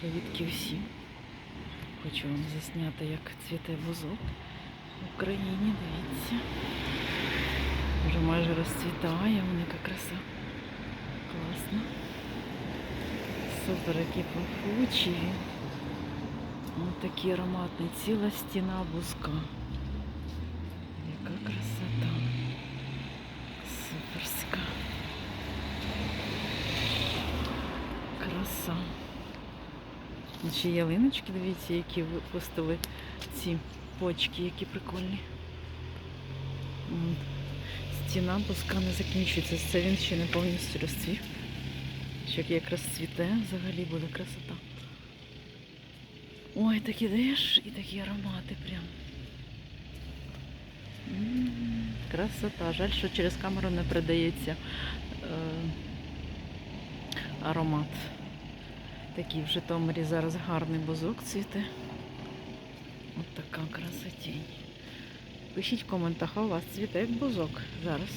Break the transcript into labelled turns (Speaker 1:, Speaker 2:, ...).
Speaker 1: Привітки всім. Хочу вам засняти, як цвіте бузок в Україні. Дивіться. Вже майже розцвітає, вона яка краса. Класно. Супер, який пахучий. він. Ось такий ароматний. Ціла стіна бузка. Яка красота. Суперська. Краса. Ще ялиночки, дивіться, які випустили ці почки, які прикольні. Стіна бузка не закінчується. Це він ще не повністю розцвів. Як якраз цвіте, взагалі буде красота. Ой, так ідеш і такі аромати прям. Красота. Жаль, що через камеру не передається е, аромат. Такий в Житомирі зараз гарний бузок цвіте. От така красотінь. Пишіть в коментах, а у вас цвіте бузок зараз.